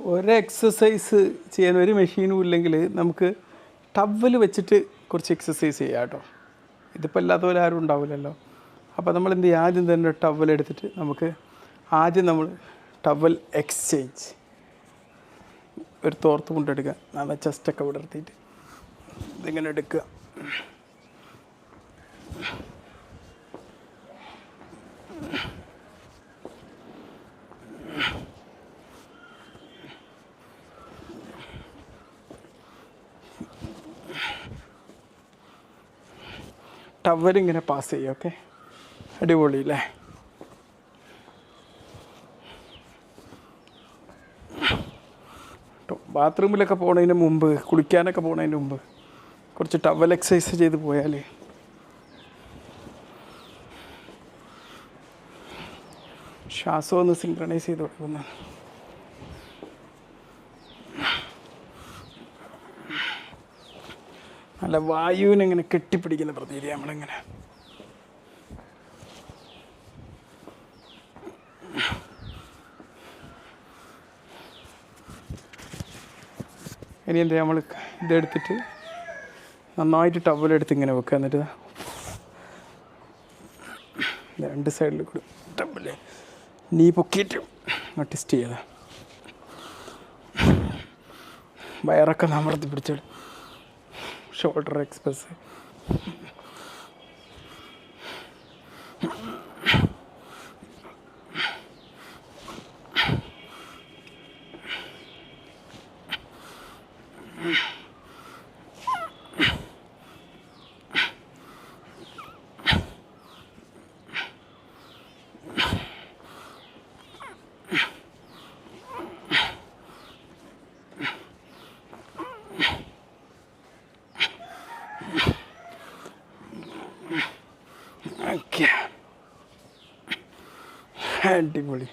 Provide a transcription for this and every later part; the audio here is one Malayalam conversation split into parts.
ഒരു എക്സസൈസ് ചെയ്യാൻ ഒരു മെഷീനും ഇല്ലെങ്കിൽ നമുക്ക് ടവൽ വെച്ചിട്ട് കുറച്ച് എക്സസൈസ് ചെയ്യാം കേട്ടോ. ഇതിപ്പോൾ അല്ലാത്ത പോലെ ആരും ഉണ്ടാവില്ലല്ലോ. അപ്പോൾ നമ്മൾ എന്ത് ചെയ്യും? ആദ്യം തന്നെ ടവൽ എടുത്തിട്ട് നമുക്ക് ആദ്യം നമ്മൾ ടവൽ എക്സ്ചേഞ്ച് ഒരു തോർത്ത് കൊണ്ടെടുക്കുക നല്ല ചെസ്റ്റൊക്കെ വിടർത്തിയിട്ട് ഇതിങ്ങനെ എടുക്കുക. ടവലിങ്ങനെ പാസ് ചെയ്യും ഓക്കെ അടിപൊളി അല്ലേ ബാത്റൂമിലൊക്കെ പോണതിന് മുമ്പ് കുളിക്കാനൊക്കെ പോണതിന് മുമ്പ് കുറച്ച് ടവൽ എക്സസൈസ് ചെയ്ത് പോയാൽ ശ്വാസം ഒന്ന് സിങ്ക്രണൈസ് ചെയ്ത് കൊടുക്കുന്ന നല്ല വായുവിനെങ്ങനെ കെട്ടിപ്പിടിക്കുന്ന പ്രതീതി നമ്മളിങ്ങനെ. ഇനി എന്താ നമ്മൾ ഇതെടുത്തിട്ട് നന്നായിട്ട് ടവലെടുത്ത് ഇങ്ങനെ വെക്കുക. എന്നിട്ട് രണ്ട് സൈഡിൽ കൂടി ടവൽ നീ പൊക്കിയിട്ട് ടെസ്റ്റ് ചെയ്ത വയറൊക്കെ അമർത്തി പിടിച്ചോളൂ ഷോൾഡർ എക്സ്പ്രസ്. അടിപൊളി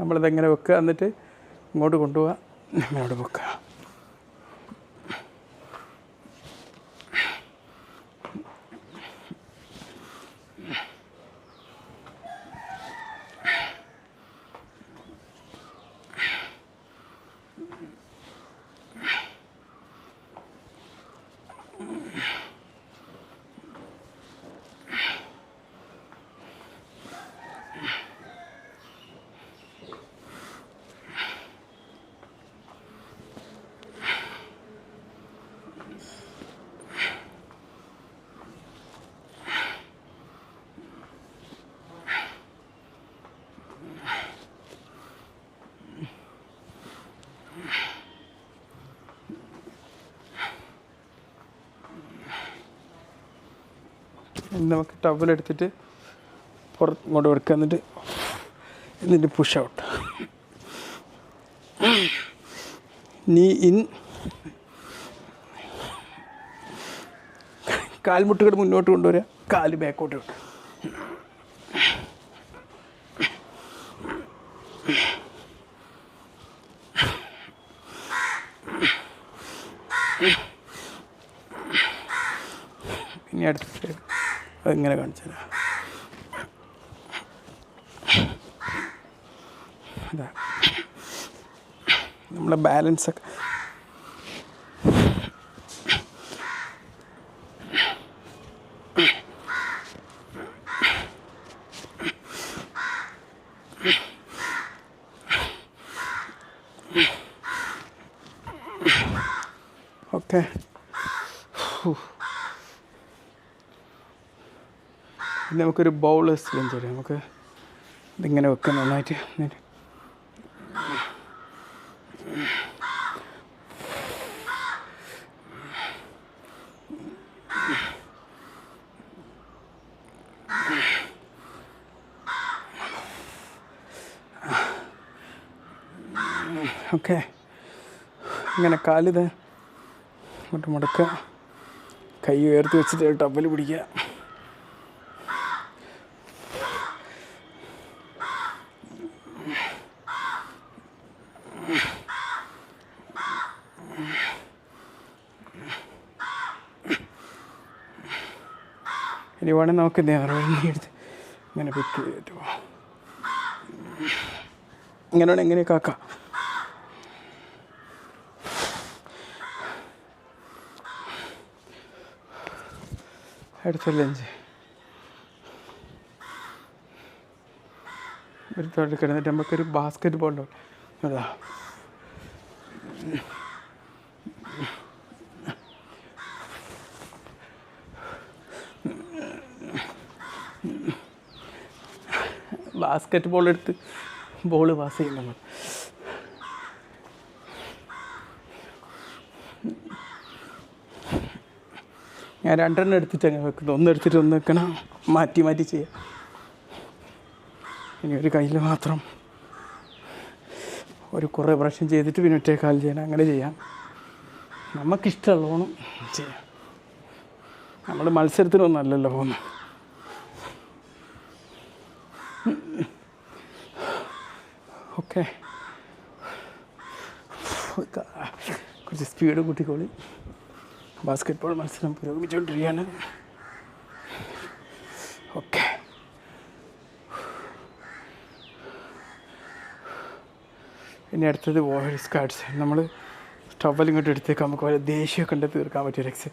നമ്മളിതെങ്ങനെ വെക്കുക? എന്നിട്ട് ഇങ്ങോട്ട് കൊണ്ടുപോവുക ഇങ്ങോട്ട് വെക്കുക. നമുക്ക് ടവലെടുത്തിട്ട് പുറത്ത് ഇങ്ങോട്ട് വെക്കുക എന്നിട്ട് എന്നിട്ട് പുഷ് ഔട്ട് നീ ഇൻ കാൽമുട്ടുകൾ മുന്നോട്ട് കൊണ്ടുവരിക കാൽ ബാക്കോട്ട് വിടുക ഇനി അടുത്ത അതിങ്ങനെ കാണിച്ചു തരാം. ഇതാ. നമ്മളെ ബാലൻസ് ഒക്കെ. ഓക്കെ നമുക്കൊരു ബൗൾ എക്സ്പ്ലെയിൻ ചെയ്യാം. നമുക്ക് ഇതിങ്ങനെ വെക്കാം നന്നായിട്ട്. ഓക്കെ. ഇങ്ങനെ കാലിത് ഇങ്ങോട്ട് മുടക്കുക. കൈ ഉയർത്തി വെച്ചിട്ട് ടബിൽ പിടിക്കുക. ഇനി വേണമെങ്കിൽ നമുക്ക് എടുത്ത് ഇങ്ങനെ പിക്ക് ചെയ്തിട്ട് പോവാം. ഇങ്ങനെ വേണം എങ്ങനെയൊക്കെ ആക്കാം. അടുത്ത ലഞ്ച് ഒരു തൊഴിൽ കിടന്നിട്ട് നമുക്കൊരു ബാസ്ക്കറ്റ് ബോളുണ്ടോ അതാ. ബാസ്ക്കറ്റ് ബോൾ എടുത്ത് ബോൾ പാസ് ചെയ്യുന്നു ഞാൻ രണ്ടെണ്ണം എടുത്തിട്ട് അങ്ങനെ വെക്കുന്നു. ഒന്ന് എടുത്തിട്ട് ഒന്ന് വെക്കണം. മാറ്റി മാറ്റി ചെയ്യാം. ഇനി ഒരു കയ്യിൽ മാത്രം ഒരു കുറേ പ്രാവശ്യം ചെയ്തിട്ട് പിന്നെ ഒറ്റേ കാലം ചെയ്യണം അങ്ങനെ ചെയ്യാം. നമുക്കിഷ്ടമുള്ളവണ്ണം ചെയ്യാം. നമ്മൾ മത്സരത്തിനൊന്നല്ലല്ലോ പോകുന്നത്. ഓക്കെ. കുറച്ച് സ്പീഡ് കൂട്ടിക്കോളി. ബാസ്കറ്റ് ബോൾ മത്സരം പുരോഗമിച്ചുകൊണ്ടിരിക്കുകയാണ് ഓക്കെ. ഇനി അടുത്തത് വോഹഡ് കാർഡ്സ് നമ്മൾ ടവൽ ഇങ്ങോട്ട് എടുത്തേക്ക്. നമുക്ക് വല്ല ദേഷ്യമൊക്കെ ഉണ്ട് തീർക്കാൻ പറ്റിയ എക്സ്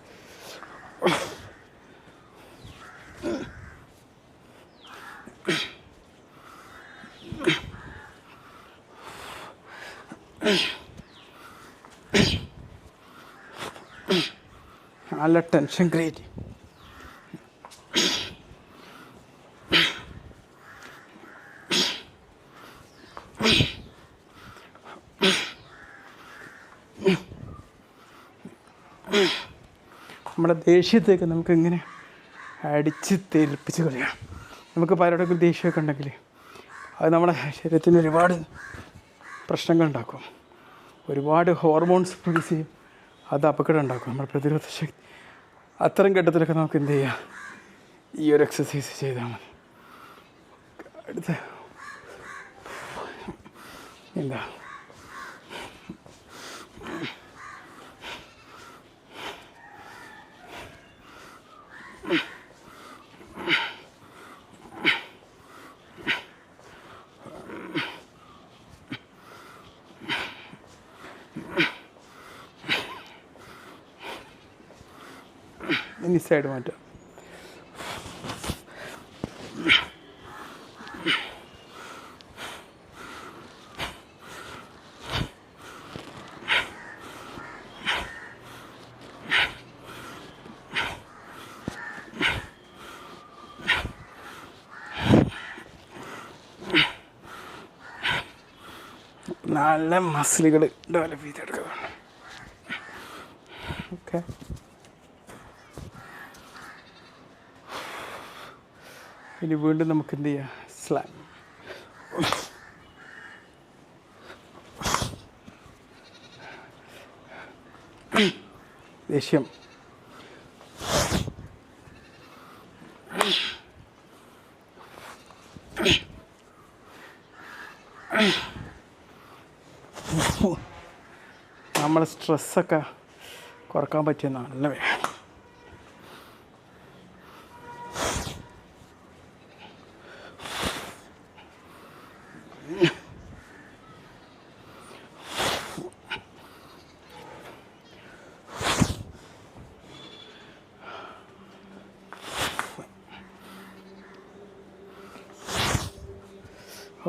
നല്ല ടെൻഷൻ ക്രിയേറ്റ് നമ്മുടെ ദേഷ്യത്തേക്ക് നമുക്ക് ഇങ്ങനെ അടിച്ച് തെരിപ്പിച്ച് കളയാം. നമുക്ക് പലരോടൊക്കെ ദേഷ്യമൊക്കെ ഉണ്ടെങ്കിൽ അത് നമ്മുടെ ശരീരത്തിന് ഒരുപാട് പ്രശ്നങ്ങൾ ഉണ്ടാക്കും ഒരുപാട് ഹോർമോൺസ് പ്രൊഡ്യൂസ് ചെയ്യും. അത് അപകടം ഉണ്ടാക്കും നമ്മുടെ പ്രതിരോധ ശക്തി. അത്തരം ഘട്ടത്തിലൊക്കെ നമുക്ക് എന്ത് ചെയ്യാം? ഈ ഒരു എക്സസൈസ് ചെയ്താൽ മതി. അടുത്ത. എന്താ? ഇനി സൈഡ് മാറ്റാം. നല്ല മസിലുകൾ ഡെവലപ്പ് ചെയ്തെടുക്കുന്നതാണ്. ഓക്കെ ഇനി വീണ്ടും നമുക്ക് എന്ത് ചെയ്യാം? സ്ലാങ് ദേഷ്യം. നമ്മളെ സ്ട്രെസ്സൊക്കെ കുറയ്ക്കാൻ പറ്റിയ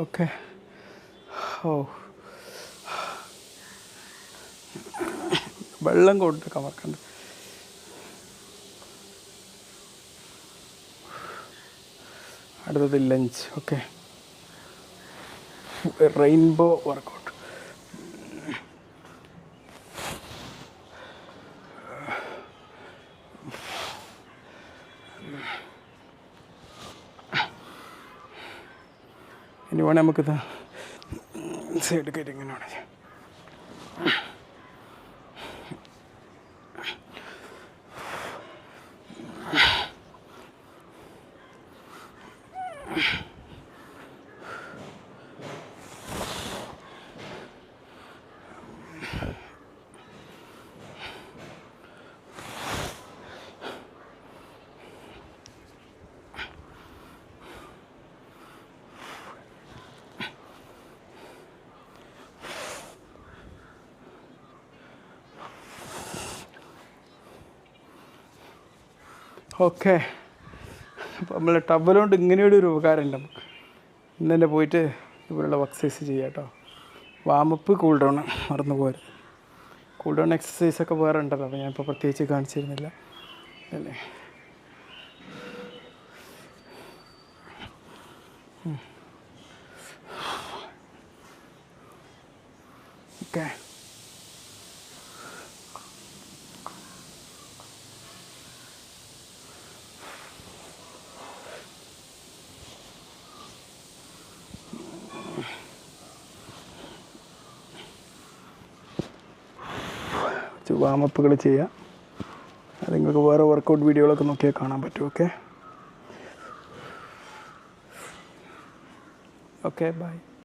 ഓക്കെ ഓ വെള്ളം കൊടുത്ത് മറക്കണ്ട അടുത്തത് ലഞ്ച്. ഓക്കെ റെയിൻബോ വർക്കൗട്ട് ഇനി വേണേൽ നമുക്കിത് സൈഡ് കയറ്റി ഇങ്ങനെ വേണം ഓക്കെ. അപ്പോൾ നമ്മൾ ടവലുകൊണ്ട് ഇങ്ങനെയൊരു ഒരു ഉപകാരമുണ്ട് നമുക്ക്. ഇന്ന് തന്നെ പോയിട്ട് ഇവിടെയുള്ള എക്സസൈസ് ചെയ്യാം കേട്ടോ വാമപ്പ് കൂൾ ഡൗൺ മറന്നു പോരുത് കൂൾ ഡൗൺ എക്സസൈസ് ഒക്കെ വേറെ ഉണ്ടല്ലോ അപ്പോൾ ഞാനിപ്പോൾ പ്രത്യേകിച്ച് കാണിച്ചിരുന്നില്ല. അല്ലേ? ഓക്കെ. വാമപ്പുകൾ ചെയ്യാം. അത് നിങ്ങൾക്ക് വേറെ വർക്കൗട്ട് വീഡിയോകളൊക്കെ നോക്കിയാൽ കാണാൻ പറ്റും ഓക്കെ ഓക്കെ ബൈ